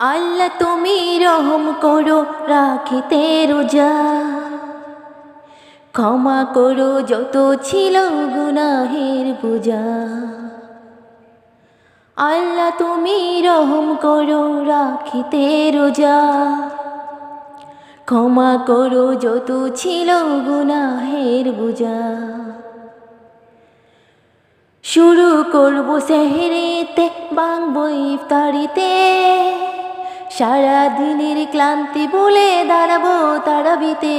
আল্লাহ তুমি রহম করো, রাখিতে রোজা। ক্ষমা করো যত ছিল গুনাহের বোঝা। আল্লাহ তুমি রহম করো, রাখিতে রোজা। ক্ষমা করো যত ছিল গুনাহের বোঝা। শুরু করব সেহরেতে বাংব ইফতারিতে। সারা দিনের ক্লান্তি বলে দাঁড়াবো তারাবিতে।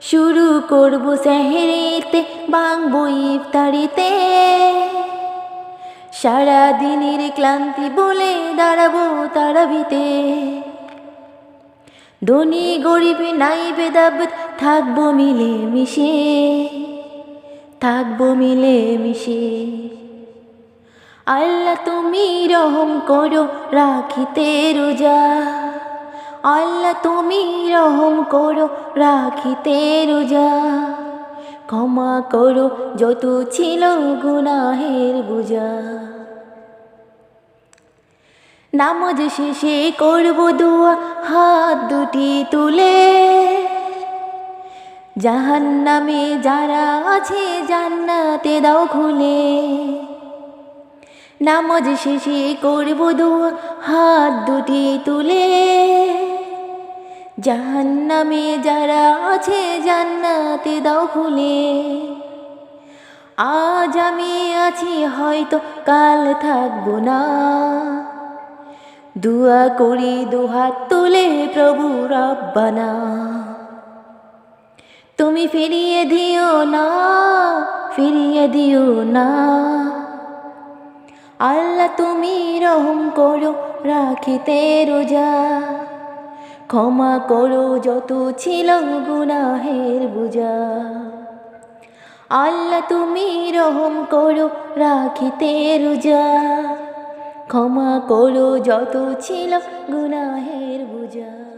শুরু করব সেহরেতে বাংব ইফতারিতে। সারা দিনের ক্লান্তি বলে দাঁড়াবো তারাবিতে। ধনী গরিবে নাই বেদাব, থাকব মিলে মিশে থাকব মিলে মিশে আল্লাহ তুমি রহম করো, রাখিতে রোজা। আল্লাহ তুমি রহম করো, রাখিতে রোজা। ক্ষমা করো যত ছিল গুনাহের বোঝা। নামাজ শেষে করব দোয়া, হাত দুটি তুলে। জাহান নামে যারা আছে জান্নাতে দাও খুলে। নামাজ শেষে করব দোয়া, হাত দুটি তুলে। জাহান নামে যারা আছে জান্নাতে দাও খুলে আজ আমি আছি, হয়তো কাল থাকব না। দুয়া করি দুহাত তুলে প্রভু রব্বানা। তুমি ফিরিয়ে দিও না, ফিরিয়ে দিও না। আল্লাহ তুমি রহম করো, রাখিতে রোজা। ক্ষমা করো যত ছিল গুনাহের বোঝা। আল্লাহ তুমি রহম করো, রাখিতে রোজা। ক্ষমা করো যত ছিল গুনাহের বোঝা।